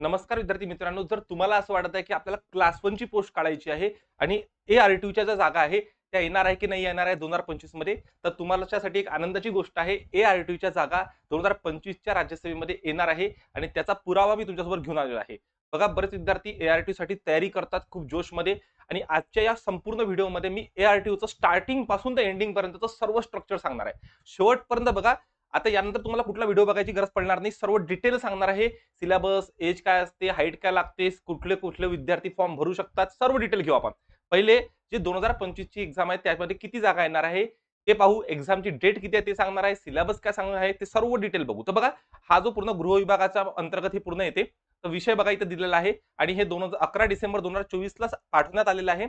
नमस्कार विद्यार्थी मित्रांनो जर तुम्हाला असं वाटत आहे की आपल्याला क्लास वनची पोस्ट काढायची आहे आणि ए आर टीच्या ज्या जागा आहे त्या येणार आहे की नाही येणार आहे दोन हजार पंचवीसमध्ये तर तुम्हालाच्यासाठी एक आनंदाची गोष्ट आहे ए आर टीच्या जागा दोन हजार पंचवीसच्या राज्यसभेमध्ये येणार आहे आणि त्याचा पुरावा मी तुमच्यासोबत घेऊन आलेला आहे. बघा बरेच विद्यार्थी ए आरसाठी तयारी करतात खूप जोशमध्ये आणि आजच्या या संपूर्ण व्हिडिओमध्ये मी ए आर टीचं स्टार्टिंगपासून ते एंडिंग पर्यंतचं सर्व स्ट्रक्चर सांगणार आहे. शेवटपर्यंत बघा आता यानंतर तुम्हाला कुठला व्हिडिओ बघायची गरज पडणार नाही. सर्व डिटेल सांगणार आहे. सिलेबस एज काय असते हाईट काय लागते कुठले कुठले विद्यार्थी फॉर्म भरू शकतात सर्व डिटेल घेऊ आपण. पहिले जे दोन हजार पंचवीसची एक्झाम आहे त्यामध्ये किती जागा येणार आहे ते पाहू. एक्झामची डेट किती आहे ते सांगणार आहे. सिलेबस काय सांगणार आहे ते सर्व डिटेल बघू. तर बघा हा जो पूर्ण गृहविभागाच्या अंतर्गत हे पूर्ण येते तर विषय बघा इथं दिलेला आहे. आणि हे दोन हजार अकरा डिसेंबर दोन हजार चोवीसला पाठवण्यात आलेलं आहे.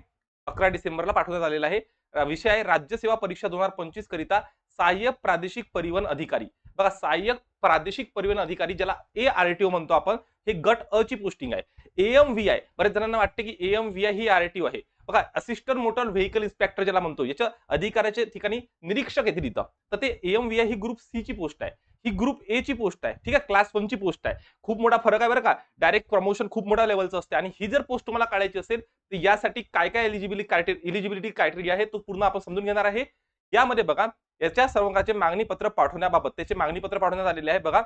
अकरा डिसेंबरला पाठवण्यात आलेला आहे. विषय आहे राज्यसेवा परीक्षा दोन हजार पंचवीस करिता. सहाय्यक प्रादेशिक परिवहन अधिकारी. बघा सहाय्यक प्रादेशिक परिवहन अधिकारी ज्याला ए आर टी ओ म्हणतो आपण हे गट अ ची पोस्टिंग आहे. एम व्ही आय बरेच जणांना वाटते की एम व्ही आय ही आर टी ओ आहे. बघा असिस्टंट मोटर व्हेकल इन्स्पेक्टर ज्याला म्हणतो याच्या अधिकाऱ्याच्या ठिकाणी निरीक्षक येथे तिथं. तर ते एम व्ही आय ही ग्रुप सी ची पोस्ट आहे. ही ग्रुप ए ची पोस्ट आहे. ठीक आहे? क्लास वन ची पोस्ट आहे. खूप मोठा फरक आहे बरं का. डायरेक्ट प्रमोशन खूप मोठ्या लेवलचं असते. आणि ही जर पोस्ट तुम्हाला काढायची असेल तर यासाठी काय काय एलिजिबिलिटी क्रायटेरिया एलिजिबिलिटी क्रायटेरिया आहे तो पूर्ण आपण समजून घेणार आहे. यामध्ये बघा याच्या सर्वांचे मागणी पत्र पाठवण्याबाबत त्याचे मागणी पत्र पाठवण्यात आलेले आहे बघा.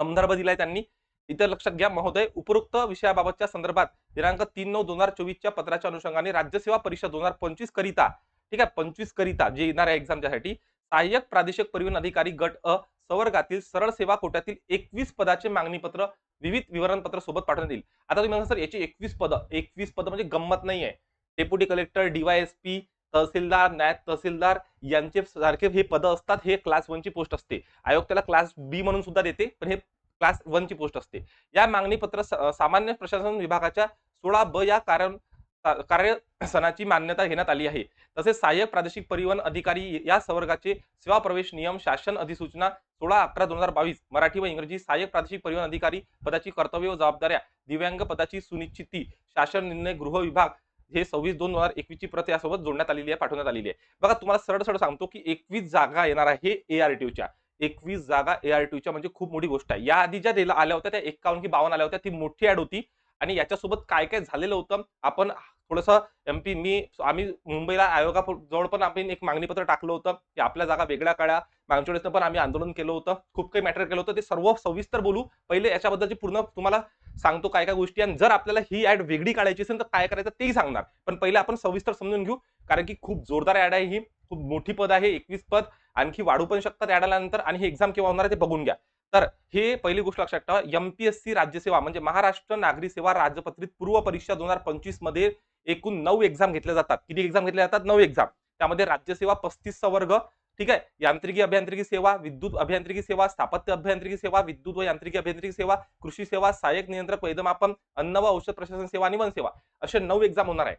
संदर्भ दिलाय त्यांनी. इतर लक्षात घ्या महोदय उपरोक्त विषयाबाबतच्या संदर्भात दिनांक तीन नऊ दोन हजार चोवीसच्या पत्राच्या अनुषंगाने राज्यसेवा परीक्षा दोन हजार पंचवीस करिता ठीक आहे पंचवीस करिता जे येणार आहे एक्झामच्यासाठी सहाय्यक प्रादेशिक परिवहन अधिकारी गट अ संवर्गातील सरळ सेवा कोट्यातील एकवीस पदाचे मागणी पत्र विविध विवरणपत्र सोबत पाठवण्यात येईल. आता तुम्ही म्हणता सर याची एकवीस पद एकवीस पद म्हणजे गंमत नाही आहे डेप्युटी कलेक्टर डीवायएसपी तहसीलदार नायब तहसीलदार यांचे सारखे हे पद असतात हे क्लास वनची पोस्ट असते. आयोग त्याला क्लास बी म्हणून सुद्धा देते पण हे क्लास वन ची पोस्ट असते. या मागणी पत्र सामान्य प्रशासन विभागाच्या सोळा ब या कारण कार्यसनाची मान्यता घेण्यात आली आहे. तसेच सहाय्यक प्रादेशिक परिवहन अधिकारी या संवर्गाचे सेवा प्रवेश नियम शासन अधिसूचना सोळा अकरा दोन हजार बावीस मराठी व इंग्रजी सहाय्यक प्रादेशिक परिवहन अधिकारी पदाची कर्तव्य व जबाबदाऱ्या दिव्यांग पदाची सुनिश्चिती शासन निर्णय गृह विभाग हे सव्वीस दोन हजार एकवीस ची प्रत यासोबत जोडण्यात आलेली आहे पाठवण्यात आलेली आहे. बघा तुम्हाला सरळ सरळ सांगतो की एकवीस जागा येणार आहे ए आर च्या. एकवीस जागा ए आर च्या म्हणजे खूप मोठी गोष्ट आहे. या आधी ज्या दिला आल्या होत्या त्या एकावन्न की बावन्न आल्या होत्या ती मोठी ऍड होती. आणि याच्यासोबत काय काय झालेलं होतं आपण थोडंसं एम पी मी आम्ही मुंबईला आयोगाजवळ पण आम्ही एक मागणीपत्र टाकलं होतं की आपल्या जागा वेगळ्या काढा. मागच्या वेळेस पण आम्ही आंदोलन केलं होतं. खूप काही मॅटर केलं होतं. ते सर्व सविस्तर बोलू. पहिले याच्याबद्दलची पूर्ण तुम्हाला सांगतो काय काय गोष्टी आणि जर आपल्याला ही ऍड वेगळी काढायची असेल तर काय करायचं तेही सांगणार. पण पहिले आपण सविस्तर समजून घेऊ. कारण की खूप जोरदार ऍड आहे ही. खूप मोठी पद आहे एकवीस पद. आणखी वाढू पण शकतात ऍड आल्यानंतर आणि हे एक्झाम केव्हा होणार आहे ते बघून घ्या. तर हे पहिली गोष्ट लक्षात ठेवा. एमपीएससी राज्यसेवा म्हणजे महाराष्ट्र नागरी सेवा राजपत्रित पूर्व परीक्षा दोन हजार पंचवीसमध्ये एकूण नऊ एक्झाम घेतल्या जातात. किती एक्झाम घेतल्या जातात? नऊ एक्झाम त्यामध्ये राज्यसेवा पस्तीस वर्ग ठीक आहे? यांत्रिकी अभियांत्रिकी सेवा विद्युत अभियांत्रिकी सेवा स्थापत्य अभियांत्रिकी सेवा विद्युत व यांत्रिकी अभियांत्रिकी सेवा कृषी सेवा सहाय्यक नियंत्रक वैधमापन अन्न व औषध प्रशासन सेवा आणि वनसेवा. असे नऊ एक्झाम होणार आहे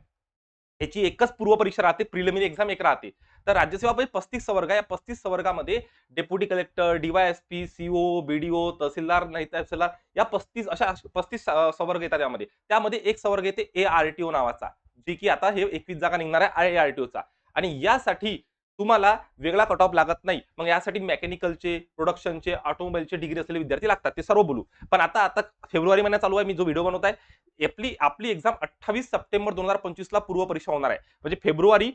याची एकच पूर्व परीक्षा राहते प्रिलिमिनरी एक्झाम एक राहते. तर राज्यसेवा मध्ये पस्तीस सवर्ग आहे. या पस्तीस सवर्गामध्ये deputy collector DYSP CO BDO tehsildar नाही तहसीलदार या पस्तीस अशा पस्तीस सवर्ग येतात यामध्ये. त्यामध्ये एक सवर्ग येते ए आर टी ओ नावाचा जी की आता हे एकवीस जागा निघणार आहे ए आर टी ओचा आणि यासाठी तुम्हाला वेगळा कट ऑफ लागत नाही. मग यासाठी मेकॅनिकलचे प्रोडक्शनचे ऑटोमोबाईलचे डिग्री असलेले विद्यार्थी लागतात ते सर्व बोलू. पण आता आता फेब्रुवारी महिन्यात चालू आहे मी जो व्हिडिओ बनवत आहे आपली आपली एक्झाम अठ्ठावीस सप्टेंबर दोन हजार पंचवीसला पूर्व परीक्षा होणार आहे. म्हणजे फेब्रुवारी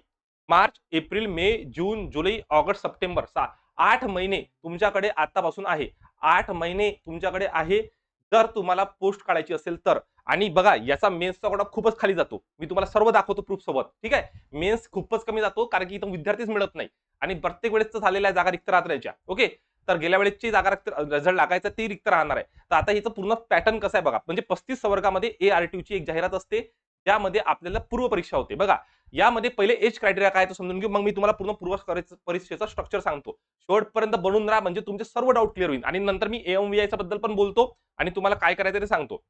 मार्च एप्रिल मे जून जुलै ऑगस्ट सप्टेंबर सहा आठ महिने तुमच्याकडे आतापासून आहे. आठ महिने तुमच्याकडे आहे. जर तुम्हाला पोस्ट काढायची असेल तर. आणि बघा याचा मेन्सचा कोटा खूपच खाली जातो. मी तुम्हाला सर्व दाखवतो प्रूफ सोबत ठीक आहे? मेन्स खूपच कमी जातो कारण की इथं विद्यार्थीच मिळत नाही. आणि प्रत्येक वेळेस झालेल्या जागा रिक्त राहत राहायच्या ओके तर गेल्या वेळेसची जागा रिक्त रिझल्ट लागायचा ती रिक्त राहणार आहे. तर आता हिचं पूर्ण पॅटर्न कसं आहे बघा. म्हणजे पस्तीस वर्गामध्ये ए आर टी ची एक जाहिरात असते. त्यामध्ये आपल्याला पूर्व परीक्षा होते. बघा यामध्ये पहिले एज क्रायटेरिया काय तो समजून घेऊ. मग मी तुम्हाला पूर्ण पूर्व परीक्षेचा स्ट्रक्चर सांगतो. शेवटपर्यंत बनून राहा म्हणजे तुमचे सर्व डाऊट क्लिअर होईल. आणि नंतर मी एम व्ही बद्दल पण बोलतो आणि तुम्हाला काय करायचं ते सांगतो.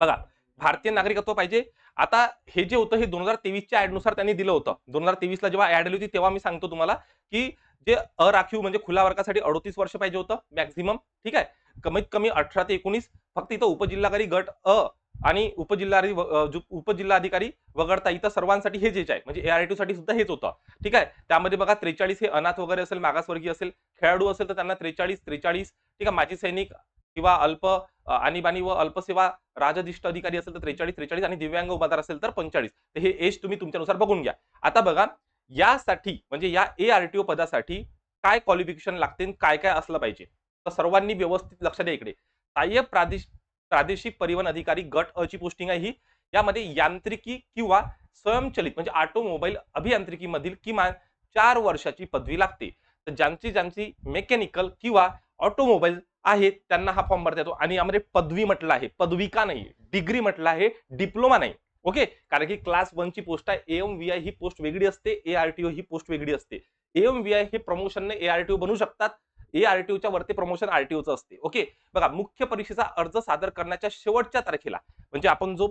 बघा भारतीय नागरिकत्व पाहिजे. आता हे जे होतं हे दोन हजार तेवीसच्या ऍडनुसार त्यांनी दिलं होतं. दोन हजार तेवीसला जेव्हा ऍड आली होती तेव्हा मी सांगतो तुम्हाला की जे अराखीव म्हणजे खुल्या वर्गासाठी अडोतीस वर्ष पाहिजे होतं मॅक्झिमम ठीक आहे? कमीत कमी अठरा ते एकोणीस. फक्त इथं उपजिल्हाधिकारी गट अ आणि उपजिल्हाधिकारी उपजिल्हाधिकारी वगळता इथं सर्वांसाठी हे जेच आहे. म्हणजे एआरटी साठी सुद्धा हेच होतं. ठीक आहे? त्यामध्ये बघा त्रेचाळीस हे अनाथ वगैरे असेल मागासवर्गीय असेल खेळाडू असेल तर त्यांना त्रेचाळीस त्रेचाळीस ठीक आहे? माजी सैनिक किंवा अल्प आणीबाणी व अल्पसेवा राजधिष्ठ अधिकारी असेल तर त्रेचाळीस त्रेचाळीस आणि दिव्यांग उमेदवार असेल तर पंचेचाळीस तर हे एज तुम्ही तुमच्यानुसार बघून घ्या. आता बघा यासाठी म्हणजे या ए आर टी ओ पदासाठी काय क्वालिफिकेशन लागते काय काय असलं पाहिजे? तर सर्वांनी व्यवस्थित लक्ष द्या इकडे. सहाय्यक प्रादेशिक प्रादेशिक परिवहन अधिकारी गट अ ची पोस्टिंग आहे ही. यामध्ये यांत्रिकी किंवा स्वयंचलित म्हणजे ऑटोमोबाईल अभियांत्रिकीमधील किमान चार वर्षाची पदवी लागते. तर ज्यांची ज्यांची मेकॅनिकल किंवा ऑटोमोबाईल आहे त्यांना हा फॉर्म भरता येतो. आणि यामध्ये पदवी म्हटलं आहे. पदवी का नाही डिग्री म्हटलं आहे डिप्लोमा नाही. ओके कारण की क्लास ची पोस्ट आहे एम व्ही आय ही पोस्ट वेगळी असते ए आर टी ओ ही पोस्ट वेगळी असते. एम व्ही आय हे प्रमोशनने ए आर टी ओ बनू शकतात. ए आरटीओच्या वरती प्रमोशन आरटीओचं असते. ओके बघा मुख्य परीक्षेचा अर्ज सादर करण्याच्या शेवटच्या तारखेला म्हणजे आपण जो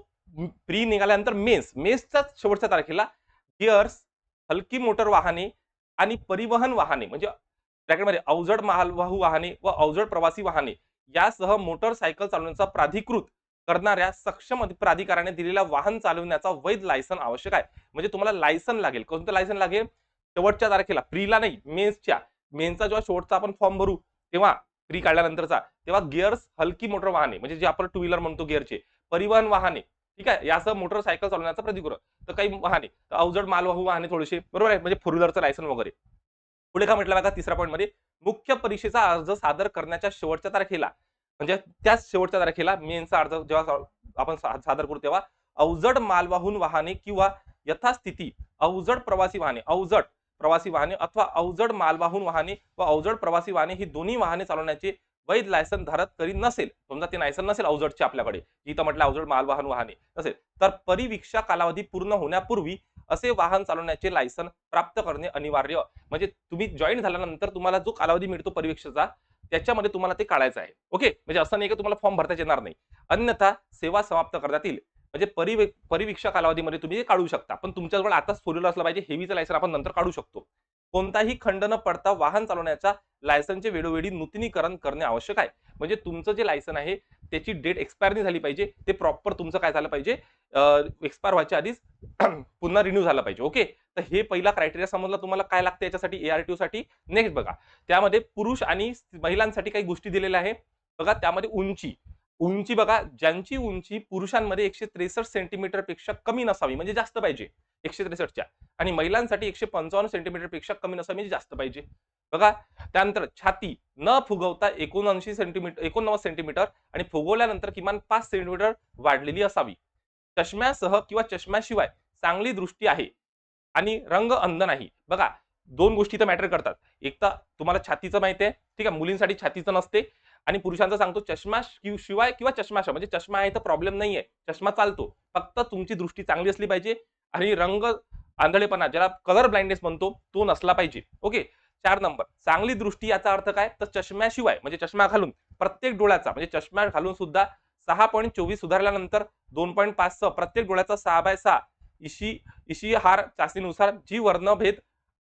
प्री निघाल्यानंतर मेन्स मेन्सच्या शेवटच्या तारखेला गिअर्स हलकी मोटर वाहने आणि परिवहन वाहने म्हणजे ब्रॅकेटमध्ये अवजड मालवाहू वाहने व अवजड प्रवासी वाहने यासह मोटरसायकल चालवण्याचा प्राधिकृत करणाऱ्या सक्षम प्राधिकाराने दिलेला वाहन चालवण्याचा वैध लायसन आवश्यक आहे. म्हणजे तुम्हाला लायसन लागेल. कोणतं लायसन लागेल? शेवटच्या तारखेला प्रीला नाही मेन्सच्या मेनचा जेव्हा शेवटचा आपण फॉर्म भरू तेव्हा फ्री काढल्यानंतरचा तेव्हा गिअर्स हलकी मोटर वाहने म्हणजे जे आपण टू व्हीलर म्हणतो गिअरचे परिवहन वाहने ठीक आहे? यासह मोटरसायकल चालवण्याचा प्रतिकृत तर काही वाहने अवजड मालवाहू वाहने थोडेसे बरोबर आहे? म्हणजे फोर व्हीलरचं लायसन वगैरे. पुढे काय म्हटलं बघा तिसऱ्या पॉईंटमध्ये मुख्य परीक्षेचा अर्ज सादर करण्याच्या शेवटच्या तारखेला म्हणजे त्याच शेवटच्या तारखेला मेनचा अर्ज जेव्हा आपण सादर करू तेव्हा अवजड मालवाहून वाहने किंवा यथास्थिती अवजड प्रवासी वाहने अवजड प्रवासी वाहने अथवा अवजड मालवाहून वाहने व अवजड प्रवासी वाहने ही दोन्ही वाहने चालवण्याचे वैध लायसन धारक करीत नसेल समजा ते लायसन नसेल अवजडचे आपल्याकडे इथं म्हटलं अवजड मालवाहन वाहने नसेल तर परिवीक्षा कालावधी पूर्ण होण्यापूर्वी असे वाहन चालवण्याचे लायसन प्राप्त करणे अनिवार्य. म्हणजे तुम्ही जॉईन झाल्यानंतर तुम्हाला जो कालावधी मिळतो परिवीक्षेचा त्याच्यामध्ये तुम्हाला ते काढायचं आहे. ओके म्हणजे असं नाही की तुम्हाला फॉर्म भरता येणार नाही. अन्यथा सेवा समाप्त करण्यात येईल. म्हणजे परिवे परिवीक्षा कालावधीमध्ये तुम्ही हे काढू शकता. पण तुमच्याजवळ आताच फोर व्हीलर असलं पाहिजे हेवीचं लायसन आपण नंतर काढू शकतो. कोणताही खंड न पडता वाहन चालवण्याच्या लायसनचे वेळोवेळी नूतनीकरण करणे आवश्यक आहे. म्हणजे तुमचं जे लायसन आहे त्याची डेट एक्सपायर नाही झाली पाहिजे ते प्रॉपर तुमचं काय झालं पाहिजे एक्सपायर व्हायच्या आधीच पुन्हा रिन्यू झालं पाहिजे ओके तर हे पहिला क्रायटेरिया समजला तुम्हाला काय लागतं याच्यासाठी एआरटीओ साठी? नेक्स्ट बघा. त्यामध्ये पुरुष आणि महिलांसाठी काही गोष्टी दिलेल्या आहे. बघा त्यामध्ये उंची. उंची बघा ज्यांची उंची पुरुषांमध्ये एकशे त्रेसष्ट सेंटीमीटरपेक्षा कमी नसावी म्हणजे जास्त पाहिजे एकशे त्रेसष्टच्या. आणि महिलांसाठी एकशे पंचावन्न सेंटीमीटरपेक्षा कमी नसावी म्हणजे जास्त पाहिजे. बघा त्यानंतर छाती न फुगवता एकोणऐंशी सेंटीमीटर एकोणनव्वद सेंटीमीटर आणि फुगवल्यानंतर किमान पाच सेंटीमीटर वाढलेली असावी. चष्म्यासह किंवा चष्म्याशिवाय चांगली दृष्टी आहे आणि रंग अंध नाही. बघा दोन गोष्टी तर मॅटर करतात. एक तर तुम्हाला छातीचं माहिती आहे ठीक आहे मुलींसाठी छातीचं नसते आणि पुरुषांचा सांगतो चष्मा शिवाय किंवा चष्माशा म्हणजे चष्मा आहे तर प्रॉब्लेम नाहीये. चष्मा चालतो. फक्त तुमची दृष्टी चांगली असली पाहिजे आणि रंग आंधळेपणा ज्याला कलर ब्लाइंडनेस म्हणतो तो नसला पाहिजे. ओके चार नंबर चांगली दृष्टी याचा अर्थ काय? तर चष्म्याशिवाय म्हणजे चष्मा घालून प्रत्येक डोळ्याचा म्हणजे चष्मा घालून सुद्धा सहा पॉईंट चोवीस सुधारल्यानंतर दोन पॉईंट पाच सहा प्रत्येक डोळ्याचा सहा बाय सहा इशी इशी हार चाचणीनुसार जी वर्णभेद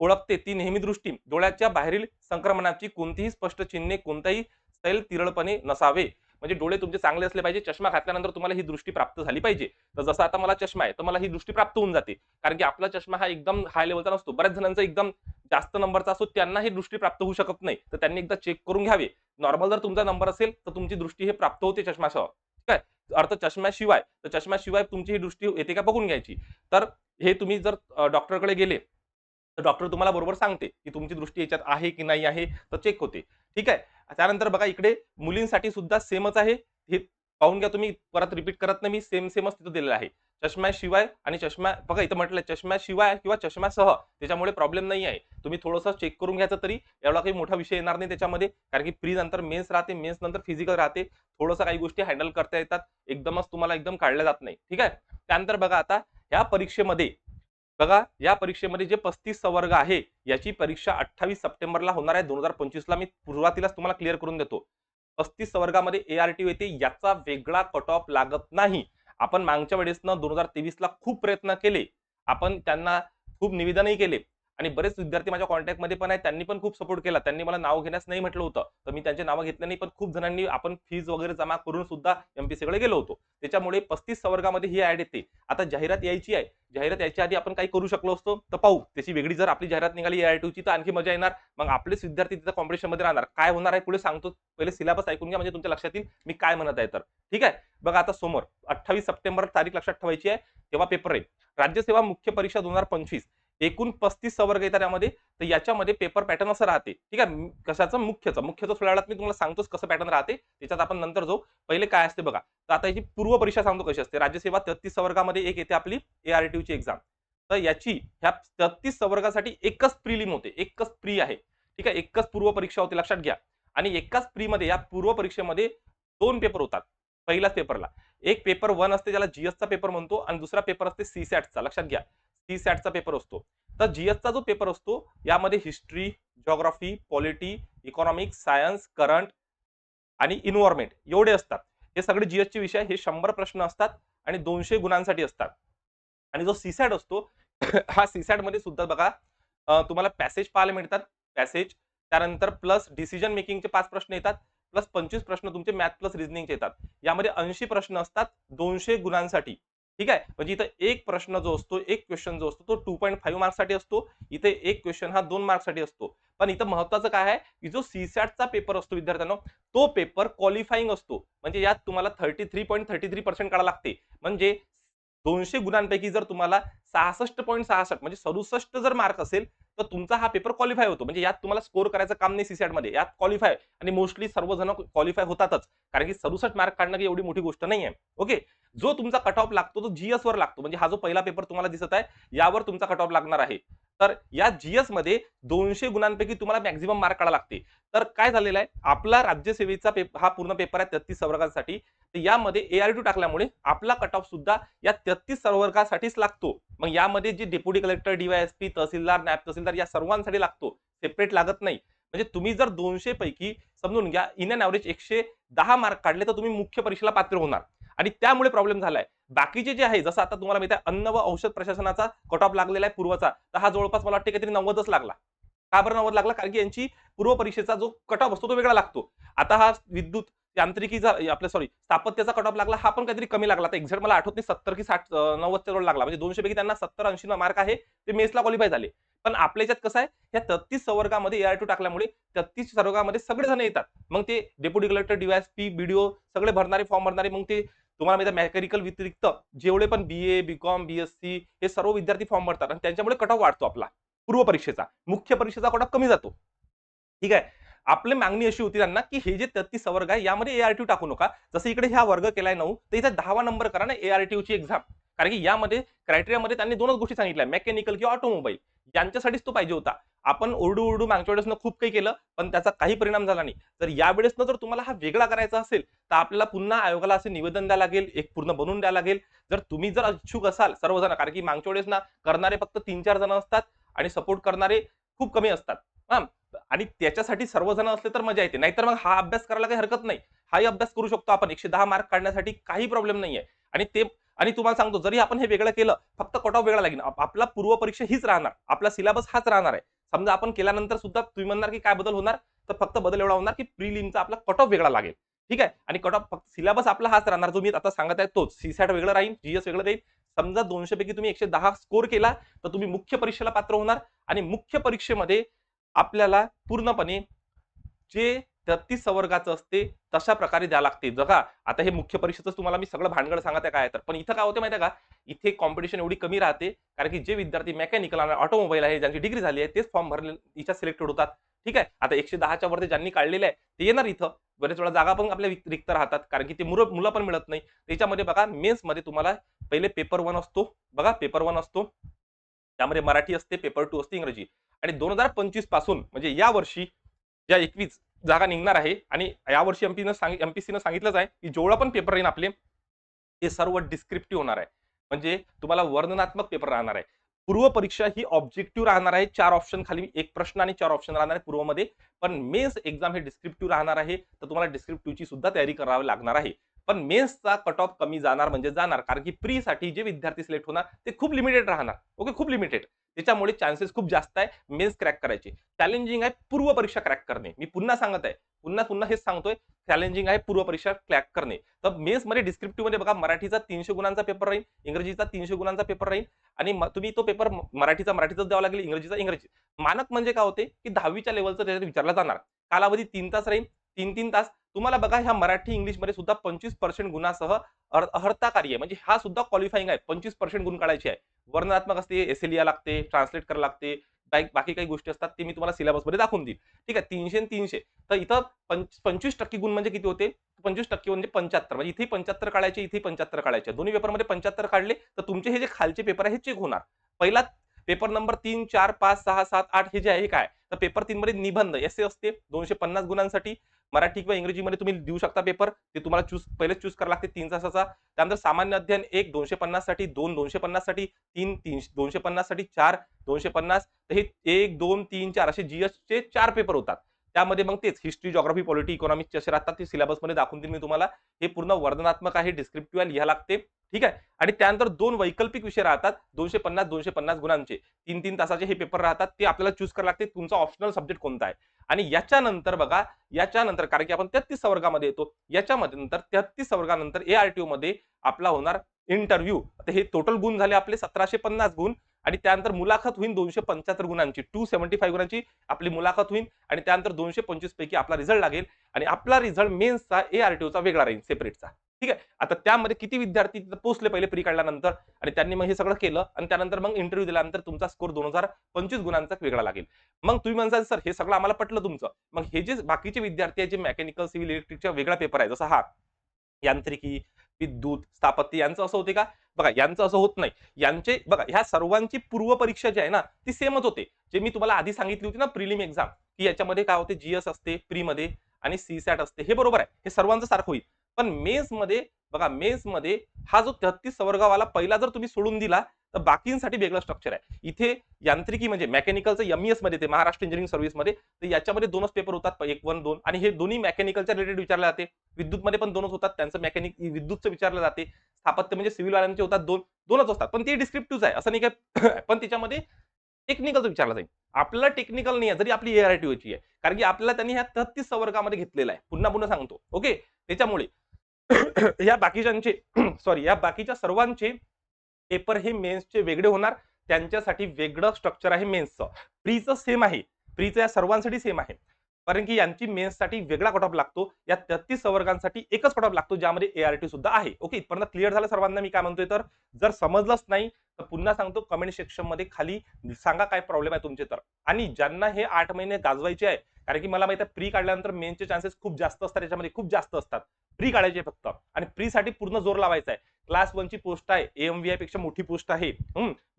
ओळखते ती नेहमी दृष्टी. डोळ्याच्या बाहेरील संक्रमणाची कोणतीही स्पष्ट चिन्हे कोणताही सैल तिरळपणे नसावे. म्हणजे डोळे तुमचे चांगले असले पाहिजे चष्मा घातल्यानंतर तुम्हाला ही दृष्टी प्राप्त झाली पाहिजे. तर जसं आता मला चष्मा आहे तर मला ही दृष्टी प्राप्त होऊन जाते. कारण की आपला चष्मा हा एकदम हाय लेवलचा नसतो. बऱ्याच जणांचा एकदम जास्त नंबरचा असतो त्यांना ही दृष्टी प्राप्त होऊ शकत नाही. तर त्यांनी एकदा चेक करून घ्यावे. नॉर्मल जर तुमचा नंबर असेल तर तुमची दृष्टी हे प्राप्त होते चष्मासह. ठीक आहे? अर्थ चष्म्याशिवाय. तर चष्म्याशिवाय तुमची ही दृष्टी येते का? बघून घ्यायची. तर हे तुम्ही जर डॉक्टरकडे गेले तर डॉक्टर तुम्हाला बरोबर सांगते की तुमची दृष्टी याच्यात आहे की नाही आहे तर चेक होते. ठीक आहे? त्यानंतर बघा इकडे मुलींसाठी सुद्धा सेमच आहे. हे पाहून घ्या तुम्ही परत रिपीट करत नाही मी सेम सेमच तिथं दिलेलं आहे. चष्म्याशिवाय आणि चष्मा बघा इथं म्हटलं चष्म्याशिवाय किंवा चष्म्यासह त्याच्यामुळे प्रॉब्लेम नाही आहे. तुम्ही थोडंसं चेक करून घ्यायचं तरी एवढा काही मोठा विषय येणार नाही त्याच्यामध्ये कारण की प्री नंतर मेन्स राहते मेन्स नंतर फिजिकल राहते. थोडंसं काही गोष्टी हँडल करता येतात. एकदमच तुम्हाला एकदम काढल्या जात नाही. ठीक आहे? त्यानंतर बघा आता ह्या परीक्षेमध्ये बघा या परीक्षेमध्ये जे पस्तीस संवर्ग आहे याची परीक्षा अठ्ठावीस सप्टेंबरला होणार आहे दोन हजार पंचवीसला. मी सुरुवातीलाच तुम्हाला क्लिअर करून देतो. पस्तीस वर्गामध्ये टी येते याचा वेगळा कट ऑफ लागत नाही. आपण मागच्या वेळेसनं दोन हजार तेवीसला खूप प्रयत्न केले. आपण त्यांना खूप निवेदनही केले. आणि बरेच विद्यार्थी माझ्या कॉन्टॅक्टमध्ये पण आहेत. त्यांनी पण खूप सपोर्ट केला. त्यांनी मला नाव घेण्यास नाही म्हटलं होतं. तर मी त्यांचे नावं घेतले नाही पण खूप जणांनी आपण फीज वगैरे जमा करून सुद्धा एमपीसीकडे गेलो होतो. त्याच्यामुळे पस्तीस वर्गामध्ये ही ऍड येते. आता जाहिरात यायची आहे. जाहिरात यायच्या आधी आपण काही करू शकलो असतो तर पाहू. त्याची वेगळी जर आपली जाहिरात निघाली आय ची तर आणखी मजा येणार. मग आपलेच विद्यार्थी तिथं कॉम्पिटिशनमध्ये राहणार. काय होणार आहे पुढे सांगतो. पहिले सिलेबस ऐकून घ्या म्हणजे तुमच्या लक्षात येईल मी काय म्हणत आहे तर. ठीक आहे? बघा आता समोर. अठ्ठावीस सप्टेंबर तारीख लक्षात ठेवायची आहे. तेव्हा पेपर आहे. राज्यसेवा मुख्य परीक्षा दोन हजार पंचवीस. एकूण पस्तीस सवर्ग येतात त्यामध्ये तर याच्यामध्ये पेपर पॅटर्न असं राहते. ठीक आहे? कशाचं? मुख्यचं. मुख्यचं थोड्या वेळात मी तुम्हाला सांगतोच कसं पॅटर्न राहते. त्याच्यात आपण नंतर जाऊ. पहिले काय असते बघा. तर आता याची पूर्व परीक्षा सांगतो कशी असते. राज्यसेवा तेहतीस सवर्गामध्ये एक येते आपली एआरटीयू ची एक्झाम तर याची ह्या तेहतीस सवर्गासाठी एकच प्रिलिम होते. एकच प्री आहे. ठीक आहे? एकच पूर्व परीक्षा होते. लक्षात घ्या. आणि एकाच प्रीमध्ये या पूर्व परीक्षेमध्ये दोन पेपर होतात. पहिल्याच पेपरला एक पेपर वन असते ज्याला जीएसचा पेपर म्हणतो आणि दुसरा पेपर असते सी सॅटचा लक्षात घ्या. सी सॅटचा पेपर असतो. तर जीएसचा जो पेपर असतो यामध्ये history geography polity economics science current आणि इन्व्हायरमेंट एवढे असतात. हे सगळे जीएसचे विषय हे शंभर प्रश्न असतात आणि दोनशे गुणांसाठी असतात. आणि जो सीसॅट असतो हा सीसॅटमध्ये सुद्धा बघा तुम्हाला पॅसेज पाहायला मिळतात. पॅसेज त्यानंतर प्लस डिसिजन मेकिंगचे पाच प्रश्न येतात. प्लस पंचवीस प्रश्न तुमचे मॅथ प्लस रिझनिंगचे येतात. यामध्ये ऐंशी प्रश्न असतात. दोनशे गुणांसाठी. ठीक आहे? म्हणजे इथं एक प्रश्न जो असतो एक क्वेश्चन जो असतो तो टू पॉईंट फाईव्ह मार्क्ससाठी असतो. इथे एक क्वेश्चन हा दोन मार्क्ससाठी असतो. पण इथं महत्वाचं काय आहे? की जो सीसॅटचा पेपर असतो विद्यार्थ्यांनो तो पेपर क्वालिफाईंग असतो. म्हणजे यात तुम्हाला thirty three point thirty three percent काढा लागते. म्हणजे दोनशे गुणांपैकी जर तुम्हाला सहासष्ट पॉईंट सहासष्ट म्हणजे सदुसष्ट जर मार्क असेल तर तुमचा हा पेपर क्वालिफाय होतो. म्हणजे यात तुम्हाला स्कोर करायचं काम नाही सीसॅटमध्ये. यात क्वालिफाय आणि मोस्टली सर्वजण क्वालिफाय होतातच. कारण की सदुसष्ट मार्क काढणं एवढी मोठी गोष्ट नाही आहे ओके जो तुमचा कट ऑफ लागतो तो जीएस वर लागतो. म्हणजे हा जो पहिला पेपर तुम्हाला दिसत आहे यावर तुमचा कट ऑफ लागणार आहे. तर या जीएसमध्ये दोनशे गुणांपैकी तुम्हाला मॅक्झिमम मार्क काढा लागते. तर काय झालेलं आहे? आपला राज्यसेवेचा पेपर हा पूर्ण पेपर आहे तेहतीस संवर्गांसाठी तर यामध्ये ए आर टू टाकल्यामुळे आपला कट ऑफ सुद्धा या तेहतीस संवर्गासाठीच लागतो. मग यामध्ये जे डेप्युटी कलेक्टर डीवायएसपी तहसीलदार नॅब तहसीलदार या सर्वांसाठी लागतो. सेपरेट लागत नाही. म्हणजे तुम्ही जर दोनशे पैकी समजून घ्या इन अँड ॲव्हरेज एकशे दहा मार्क काढले तर तुम्ही मुख्य परीक्षेला पात्र होणार. आणि त्यामुळे प्रॉब्लेम झालाय. बाकीचे जे आहे जसं आता तुम्हाला माहिती आहे अन्न व औषध प्रशासनाचा कट ऑफ लागलेला आहे पूर्वचा. तर हा जवळपास मला वाटते काहीतरी नव्वदच लागला. का बरं नव्वद लागला? कारण की यांची पूर्व परीक्षेचा जो कट ऑफ असतो तो वेगळा लागतो. आता हा विद्युत यांत्रिकीचा आपल्या सॉरी स्थापत्याचा कट ऑफ लागला हा पण काहीतरी कमी लागला. आता एक्झॅक्ट मला आठवत नाही सत्तर की साठ नव्वदच्या जवळ लागला. म्हणजे दोनशे पैकी त्यांना सत्तर ऐंशी मार्क आहे ते मेसला क्वालिफाय झाले. पण आपल्या याच्यात कसं आहे या तेहतीस संवर्गामध्ये एआर टू टाकल्यामुळे तेहतीस संवर्गामध्ये सगळे जण येतात. मग ते डेप्युटी कलेक्टर डीवायएसपी बीडीओ सगळे भरणारे फॉर्म भरणारे मग ते तुम्हाला माहिती मेकॅनिकल व्यतिरिक्त जेवढे पण बी ए बीकॉम बीएससी हे सर्व विद्यार्थी फॉर्म भरतात आणि त्यांच्यामुळे कट वाढतो आपला पूर्व परीक्षेचा. मुख्य परीक्षेचा कट कमी जातो. ठीक आहे? आपली मागणी अशी होती त्यांना की हे जे तेहतीस वर्ग आहे यामध्ये एआरटीयू टाकू नका. जसं इकडे ह्या वर्ग केलाय नऊ तर इथे दहावा नंबर करा ना ARTU ची एक्झाम कारण की यामध्ये क्रायटेरियामध्ये त्यांनी दोनच गोष्टी सांगितल्या मेकॅनिकल किंवा ऑटोमोबाईल यांच्यासाठीच तो पाहिजे होता. आपण ओरडू ओरडू मागच्या वेळेसनं खूप काही केलं पण त्याचा काही परिणाम झाला नाही. तर यावेळेसनं जर तुम्हाला हा वेगळा करायचा असेल तर आपल्याला पुन्हा आयोगाला असे निवेदन द्यावं लागेल एक पूर्ण बनवून द्यावं लागेल. जर तुम्ही जर इच्छुक असाल सर्वजण कारण की मागच्या वेळेस ना करणारे फक्त तीन चार जण असतात आणि सपोर्ट करणारे खूप कमी असतात. हा? आणि त्याच्यासाठी सर्वजण असले तर मजा येते. नाहीतर मग हा अभ्यास करायला काही हरकत नाही. हाही अभ्यास करू शकतो आपण. एकशे दहा मार्क काढण्यासाठी काही प्रॉब्लेम नाही आणि ते आणि तुम्हाला सांगतो जरी आपण हे वेगळं केलं फक्त कट ऑफ वेगळा लागेल. आपला पूर्व परीक्षा हीच राहणार. आपला सिलेबस हाच राहणार आहे. समजा आपण केल्यानंतर सुद्धा तुम्ही म्हणणार की काय बदल होणार तर फक्त बदल एवढा होणार की प्रिलिमचा आपला कट ऑफ वेगळा लागेल. ठीक आहे? आणि कट ऑफ फक्त सिलेबस आपला हाच राहणार जो मी आता सांगत आहे तोच. सीसॅट वेगळं राहील जीएस वेगळं राहील समजा दोनशे पैकी तुम्ही एकशे दहा स्कोर केला तर तुम्ही मुख्य परीक्षेला पात्र होणार. आणि मुख्य परीक्षेमध्ये आपल्याला पूर्णपणे जे तेहतीस संवर्गाचं असते तशा प्रकारे द्या लागते. बघा आता हे मुख्य परीक्षेचं तुम्हाला मी सगळं भानगड सांगत आहे काय तर. पण इथं काय होते माहिती आहे का? इथे कॉम्पिटिशन एवढी कमी राहते कारण की जे विद्यार्थी मेकॅनिकल आणि ऑटोमोबाईल आहे ज्यांची डिग्री झाली आहे तेच फॉर्म भरले इच्छा सिलेक्टेड होतात. ठीक आहे? आता एकशे दहाच्या वरती ज्यांनी काढलेले आहे ते येणार इथं. बरेच वेळा जागा पण आपल्या रिक्त- राहतात कारण की ते मुलं मुलं पण मिळत नाही. त्याच्यामध्ये बघा मेन्समध्ये तुम्हाला पहिले पेपर वन असतो. बघा पेपर वन असतो. त्यामध्ये मराठी असते पेपर टू असते इंग्रजी. आणि दोन हजार पंचवीसपासून म्हणजे या वर्षी ज्या एकवीस जागा निघणार आहे. आणि यावर्षी एमपीनं सांग एमपीसीनं सांगितलंच आहे की जेवढा पण पेपर राहील आपले ते सर्व डिस्क्रिप्टिव्ह होणार आहे. म्हणजे तुम्हाला वर्णनात्मक पेपर राहणार आहे. पूर्व परीक्षा ही ऑब्जेक्टिव्ह राहणार आहे. चार ऑप्शन खाली एक प्रश्न आणि चार ऑप्शन राहणार आहे पूर्वमध्ये. पण मेन्स एक्झाम हे डिस्क्रिप्टिव्ह राहणार आहे. तर तुम्हाला डिस्क्रिप्टिव्हची सुद्धा तयारी करावी लागणार आहे. पण मेन्सचा कट ऑफ कमी जाणार म्हणजे जाणार. कारण की प्री साठी जे विद्यार्थी सिलेक्ट होणार ते खूप लिमिटेड राहणार. ओके खूप लिमिटेड त्याच्यामुळे चान्सेस खूप जास्त आहे मेन्स क्रॅक करायचे. चॅलेंजिंग आहे पूर्व परीक्षा क्रॅक करणे. मी पुन्हा सांगत आहे. पुन्हा पुन्हा हेच सांगतोय. चॅलेंजिंग आहे पूर्व परीक्षा क्रॅक करणे. तर मेन्समध्ये डिस्क्रिप्टिव्हमध्ये बघा मराठीचा तीनशे गुणांचा पेपर राहील इंग्रजीचा तीनशे गुणांचा पेपर राहील आणि तुम्ही तो पेपर मराठीचा मराठीचाच द्यावा लागेल इंग्रजीचा इंग्रजी. मानक म्हणजे काय होते? की दहावीच्या लेवलचं त्याच्यात विचारला जाणार. कालावधी तीन तास राहील तीन तीन तास. तुम्हाला बघा ह्या मराठी इंग्लिशमध्ये सुद्धा पंचवीस पर्सेंट गुणासह अर- अर्हता कार्य म्हणजे हा सुद्धा क्वालिफाईंग आहे. पंचवीस पर्सेंट गुण काढायचे आहे. वर्णनात्मक असते एस लागते ट्रान्सलेट करायला लागते बाकी बाकी काही गोष्टी असतात ते मी तुम्हाला सिलेबसमध्ये दाखवून देईल ठीक आहे? तीनशे आणि तीनशे. तर इथं पंच पंचवीस टक्के गुण म्हणजे किती होते? पंचवीस टक्के म्हणजे पंच्याहत्तर. म्हणजे इथे पंच्याहत्तर काढायचे इथे पंच्याहत्तर काढायचे. दोन्ही पेपरमध्ये पंच्याहत्तर काढले तर तुमचे हे जे खालचे पेपर आहे हे चेक होणार. पहिला पेपर नंबर तीन चार पाच सहा सात आठ हे जे आहे काय? तर पेपर तीन मध्ये निबंध एस असते दोनशे पन्नास गुणांसाठी. मराठी किंवा इंग्रजीमध्ये तुम्ही देऊ शकता पेपर ते तुम्हाला चूज पहिलेच चूज करावं लागते तीन तासाचा. त्यानंतर सामान्य अध्ययन एक दोनशे पन्नाससाठी दोन दोनशे पन्नाससाठी तीन तीन दोनशे पन्नाससाठी चार दोनशे पन्नास. हे एक दोन तीन चार असे जीएस चे चार पेपर होतात. त्यामध्ये मग तेच हिस्ट्री जॉग्राफी पॉलिटी इकॉनॉमिक्स असे राहतात. ते सिलेबसमध्ये दाखवून देईन मी तुम्हाला. हे पूर्ण वर्णनात्मक आहे डिस्क्रिप्टिव्ह लिहा लागते. ठीक आहे? आणि त्यानंतर दोन वैकल्पिक विषय राहतात दोनशे पन्नास दोनशे पन्नास गुणांचे. तीन तीन तासाचे हे पेपर राहतात ते आपल्याला चूज करावे लागते तुमचा ऑप्शनल सब्जेक्ट कोणता आहे? आणि याच्यानंतर बघा याच्यानंतर कारण की आपण तेहतीस वर्गामध्ये येतो याच्यामध्ये नंतर तेहतीस वर्गानंतर एआरटीओ मध्ये आपला होणार इंटरव्ह्यू आता हे टोटल गुण झाले आपले सतराशे पन्नास गुण आणि त्यानंतर मुलाखत होईल दोनशे पंच्याहत्तर गुणांची. टू सेव्हन्टी फाईव्ह गुणांची आपली मुलाखत होईल आणि त्यानंतर दोनशे पंचवीस पैकी आपला रिझल्ट लागेल आणि आपला रिझल्ट मेन्सचा एआरटीओचा वेगळा राहील सेपरेटचा ठीक आहे? आता त्यामध्ये किती विद्यार्थी तिथं पोहोचले पहिले प्री काढल्यानंतर? आणि त्यांनी मग हे सगळं केलं आणि त्यानंतर मग इंटरव्ह्यू दिल्यानंतर तुमचा स्कोर दोन हजार पंचवीस गुणांचा वेगळा लागेल. मग तुम्ही म्हणसाल सर हे सगळं आम्हाला पटलं तुमचं. मग हे जे बाकीचे विद्यार्थी आहेत जे मेकॅनिकल सिव्हिल इलेक्ट्रिकचा वेगळा पेपर आहे जसा हा यांत्रिकी विद्युत स्थापत्य यांचं असं होते का? बघा यांचं असं होत नाही. यांचे बघा ह्या सर्वांची पूर्व परीक्षा जी आहे ना ती सेमच होते. जे मी तुम्हाला आधी सांगितली होती ना प्रिलिम एक्झाम की याच्यामध्ये काय होते? जीएस असते प्रीमध्ये आणि सी सॅट असते. हे बरोबर आहे. हे सर्वांचं सारखं होईल. पण मेन्समध्ये बघा मेन्समध्ये हा जो तेहतीस वर्गावाला पहिला जर तुम्ही सोडून दिला तर बाकींसाठी वेगळं स्ट्रक्चर आहे. इथे यांत्रिकी म्हणजे मेकॅनिकलचं एमईएसमध्ये ते महाराष्ट्र इंजिनिअरिंग सर्व्हिसमध्ये तर याच्यामध्ये दोनच पेपर होतात एक वन दोन. आणि हे दोन्ही मेकॅनिकलच्या रिलेटेड विचारले जाते. विद्युत मध्ये पण दोनच होतात त्यांचं मेकॅनिक विद्युतचं विचारलं जाते. स्थापत्य म्हणजे सिव्हिलवाल्यांचे होतात दोन दोनच असतात. पण ते डिस्क्रिप्टिव्ह आहे. असं नाही काय पण त्याच्यामध्ये टेक्निकलचं विचारलं जाईल. आपल्याला टेक्निकल नाही आहे जरी आपली एआरटीओची आहे. कारण की आपल्याला त्यांनी ह्या तहत्तीस वर्गामध्ये घेतलेला आहे. पुन्हा पुन्हा सांगतो. ओके त्याच्यामुळे या बाकीच्यांचे सॉरी या बाकीच्या सर्वांचे पेपर हे मेन्सचे वेगळे होणार. त्यांच्यासाठी वेगळं स्ट्रक्चर आहे मेन्सचं प्रीचं सेम आहे. प्रीचं या सर्वांसाठी सेम आहे. कारण की यांची मेन्ससाठी वेगळा कट ऑफ लागतो. या तेहतीस वर्गांसाठी एकच कट ऑफ लागतो ज्यामध्ये एआरटी सुद्धा आहे. ओके इथपर्यंत क्लिअर झालं सर्वांना मी काय म्हणतोय तर? जर समजलंच नाही तर पुन्हा सांगतो कमेंट सेक्शनमध्ये खाली सांगा काय प्रॉब्लेम आहे तुमचे तर. आणि ज्यांना हे आठ महिने गाजवायचे आहे कारण की मला माहिती आहे प्री काढल्यानंतर मेनचे चान्सेस खूप जास्त असतात याच्यामध्ये खूप जास्त असतात. प्री काढायचे फक्त. आणि प्री साठी पूर्ण जोर लावायचा आहे. क्लास वनची पोस्ट आहे एमव्हीआयपेक्षा मोठी पोस्ट आहे.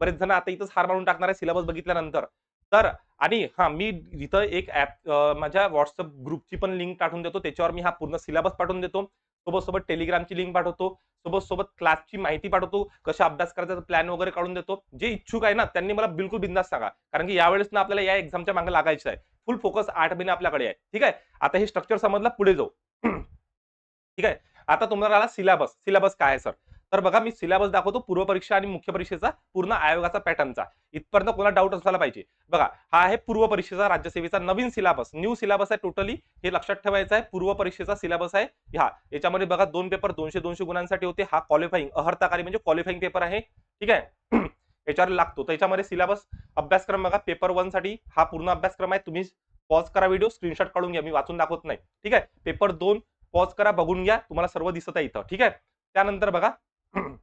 बरेच जण आता इथंच हार मारून टाकणार आहे सिलेबस बघितल्यानंतर. तर आणि हा मी इथं एक ऍप माझ्या व्हॉट्सअप ग्रुपची पण लिंक पाठवून देतो. त्याच्यावर मी हा पूर्ण सिलेबस पाठवून देतो. सोबत सोबत टेलिग्रामची लिंक पाठवतो. सोबत सोबत क्लासची माहिती पाठवतो. कशा अभ्यास करायचा प्लॅन वगैरे काढून देतो. जे इच्छुक आहे ना त्यांनी मला बिलकुल बिंदास सांगा. कारण की यावेळेस ना आपल्याला या एक्झामच्या मागे लागायचं आहे. फुल फोकस आठ महिने आपल्याकडे आहे. ठीक आहे? आता हे स्ट्रक्चर समजला पुढे जाऊ. ठीक आहे? आता तुम्हाला आला सिलेबस सिलेबस काय आहे सर तर बघा मी सिलेबस दाखवतो पूर्व परीक्षा आणि मुख्य परीक्षेचा पूर्ण आयोगाचा पॅटर्नचा इथपर्यंत कोणाला डाऊट असायला पाहिजे. बघा हा आहे पूर्व परीक्षेचा राज्यसेवेचा नवीन सिलेबस न्यू सिलेबस आहे टोटली हे लक्षात ठेवायचं आहे पूर्व परीक्षेचा सिलेबस आहे. हा याच्यामध्ये बघा दोन पेपर दोनशे दोनशे गुणांसाठी होते. हा क्वालिफाईंग अहर्ताकारी म्हणजे क्वालिफाईंग पेपर आहे. ठीक आहे? याच्यावर लागतो. त्याच्यामध्ये सिलेबस अभ्यासक्रम बघा पेपर वनसाठी हा पूर्ण अभ्यासक्रम आहे. तुम्ही पॉज करा व्हिडिओ स्क्रीनशॉट काढून घ्या. मी वाचून दाखवत नाही. ठीक आहे? पेपर दोन पॉज करा बघून घ्या. तुम्हाला सर्व दिसत आहे इथं. ठीक आहे? त्यानंतर बघा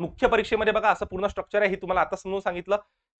मुख्य परीक्षेमध्ये बघा असं पूर्ण स्ट्रक्चर आहे. हे तुम्हाला आता समजून सांगितलं.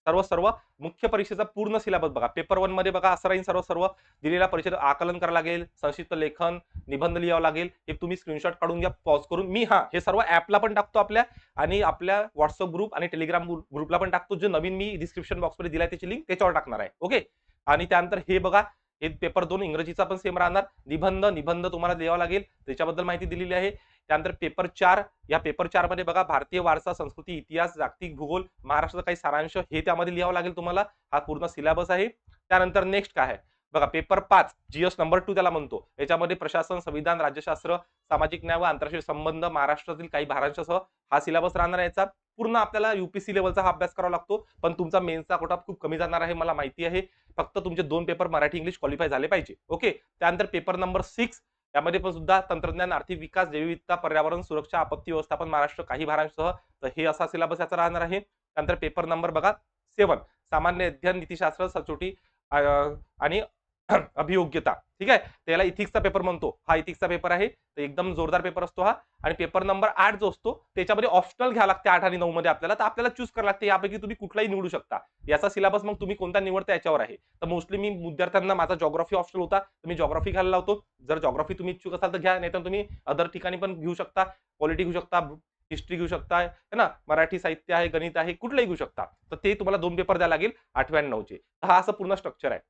सर्व सर्व मुख्य परीक्षेचा पूर्ण सिलेबस बघा. पेपर वनमध्ये बघा असं राहील सर्व सर्व दिलेल्या परीक्षेत आकलन करावं लागेल संक्षिप्त लेखन निबंध लिहावं लागेल. हे तुम्ही स्क्रीनशॉट काढून घ्या पॉज करून. मी हा हे सर्व ऍपला पण टाकतो आपल्या आणि आपल्या व्हॉट्सअप ग्रुप आणि टेलिग्राम ग्रुपला पण टाकतो. जे नवीन मी डिस्क्रिप्शन बॉक्समध्ये दिलाय त्याची लिंक त्याच्यावर टाकणार आहे. ओके आणि त्यानंतर हे बघा हे पेपर दोन इंग्रजीचा पण सेम राहणार. निबंध निबंध तुम्हाला द्यावा लागेल. त्याच्याबद्दल माहिती दिलेली आहे. त्यानंतर पेपर चार या पेपर चारमध्ये बघा भारतीय वारसा संस्कृती इतिहास जागतिक भूगोल महाराष्ट्राचा काही सारांश हे त्यामध्ये लिहावं लागेल तुम्हाला. हा पूर्ण सिलेबस आहे. त्यानंतर नेक्स्ट काय आहे? बघा पेपर पाच जीएस नंबर टू त्याला म्हणतो. याच्यामध्ये प्रशासन संविधान राज्यशास्त्र सामाजिक न्याय व आंतरराष्ट्रीय संबंध महाराष्ट्रातील काही भारांशासह हा सिलेबस राहणार आहे याचा. पूर्ण आपल्याला युपीसी लेवलचा हा अभ्यास करावा लागतो. पण तुमचा मेन्सचा कोटा खूप कमी जाणार आहे मला माहिती आहे. फक्त तुमचे दोन पेपर मराठी इंग्लिश क्वालिफाय झाले पाहिजे. ओके त्यानंतर पेपर नंबर सिक्स यामध्ये पण सुद्धा तंत्रज्ञान आर्थिक विकास जैवविविधता पर्यावरण सुरक्षा आपत्ती व्यवस्थापन महाराष्ट्र काही भारांसह तर हे असा सिलेबस याचा राहणार आहे. त्यानंतर पेपर नंबर बघा सेवन सामान्य अध्ययन नीतीशास्त्र सचोटी आणि अभियोग्यता. ठीक आहे? त्याला इथिक्सचा पेपर म्हणतो. हा इथिक्सचा पेपर आहे. तर एकदम जोरदार पेपर असतो हा. आणि पेपर नंबर आठ जो असतो त्याच्यामध्ये ऑप्शनल घ्यावं लागते आठ आणि नऊ मध्ये आपल्याला. तर आपल्याला चूज करावं लागते. यापैकी तुम्ही कुठलाही निवडू शकता. याचा सिलेबस मग तुम्ही कोणता निवडता याच्यावर आहे. तर मोस्टली मी विद्यार्थ्यांना माझा जॉग्राफी ऑप्शनल होता. तर मी जॉग्राफी घ्यायला लावतो. जर जॉग्राफी तुम्ही इच्छुक असाल तर घ्या. नाही तर तुम्ही अदर ठिकाणी पण घेऊ शकता. पॉलिटी घेऊ शकता. हिस्ट्री घेऊ शकता. है ना? मराठी साहित्य आहे गणित आहे कुठलंही घेऊ शकता. तर ते तुम्हाला दोन पेपर द्यावं लागेल. आठव्या आणि नऊचे हा असं पूर्ण स्ट्रक्चर आहे.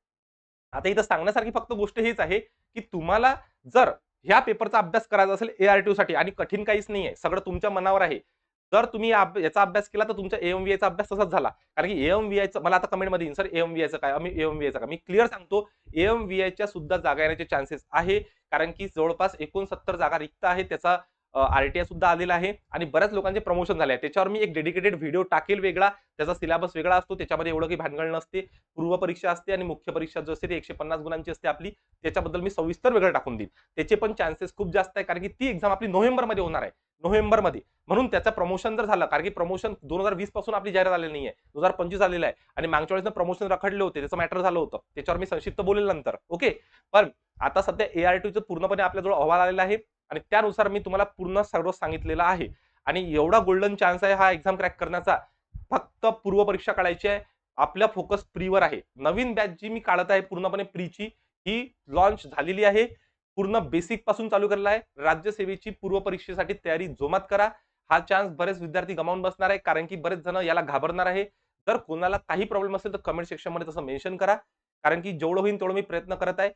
आता इथं सांगण्यासारखी फक्त गोष्ट हीच आहे की तुम्हाला जर ह्या पेपरचा अभ्यास करायचा असेल एआरटीओ साठी आणि कठीण काहीच नाही आहे सगळं तुमच्या मनावर आहे जर तुम्ही याचा अभ्यास केला तर तुमच्या एम चा अभ्यास तसाच झाला. कारण की एम चं मला आता कमेंटमध्ये येईल सर एम चं काय आम्ही एम चं काय मी क्लिअर सांगतो एम च्या सुद्धा जागा येण्याचे चान्सेस आहे कारण की जवळपास एकोणसत्तर जागा रिक्त आहे त्याचा आरटीआय सुद्धा आलेला आहे आणि बऱ्याच लोकांचे प्रमोशन झाले आहे. त्याच्यावर मी एक डेडिकेटेड व्हिडिओ टाकेल वेगळा त्याचा सिलेबस वेगळा असतो त्याच्यामध्ये एवढं काही भानगड नसते. पूर्व परीक्षा असते आणि मुख्य परीक्षा जो असते ती एकशे पन्नास गुणांची असते आपली. त्याच्याबद्दल मी सविस्तर वेगळं टाकून देईन. त्याचे पण चान्सेस खूप जास्त आहे कारण की ती एक्झाम आपली नोव्हेंबरमध्ये होणार आहे. नोव्हेंबरमध्ये. म्हणून त्याचं प्रमोशन जर झालं कारण की प्रमोशन दोन हजार वीसपासून आपली जाहीर झालेली नाही आहे दोन हजार पंचवीस झालेलं आहे. आणि मागच्या वेळेस प्रमोशन रखडले होते त्याचं मॅटर झालं होतं. त्याच्यावर मी संक्षिप्त बोलेल नंतर. ओके पण आता सध्या ए आर टीचं पूर्णपणे आपल्याजवळ अहवाल आलेला आहे. आणि त्यानुसार मी तुम्हाला पूर्ण सर्व सांगितलेलं आहे. आणि एवढा गोल्डन चान्स आहे हा एक्झाम क्रॅक करण्याचा. फक्त पूर्व परीक्षा काढायची आहे. आपल्या फोकस प्रीवर आहे. नवीन बॅच जी मी काढत आहे पूर्णपणे प्रीची ही लॉन्च झालेली आहे. पूर्ण बेसिकपासून चालू केलेला आहे. राज्यसेवेची पूर्व परीक्षेसाठी तयारी जोमात करा. हा चान्स बरेच विद्यार्थी गमावून बसणार आहे. कारण की बरेच जण याला घाबरणार आहे. जर कोणाला काही प्रॉब्लेम असेल तर कमेंट सेक्शनमध्ये तसं मेन्शन करा. कारण की जेवढं होईल तेवढं मी प्रयत्न करत आहे.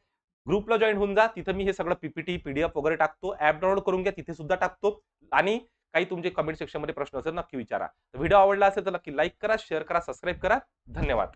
ग्रुपला जॉईन होऊन जा. तिथं मी हे सगळं पीपीटी पीडीएफ वगैरे टाकतो. ऍप डाउनलोड करून घ्या. तिथे सुद्धा टाकतो. आणि काही तुमचे कमेंट सेक्शनमध्ये प्रश्न असेल नक्की विचारा. व्हिडिओ आवडला असेल तर नक्की लाईक करा शेअर करा सबस्क्राईब करा. धन्यवाद.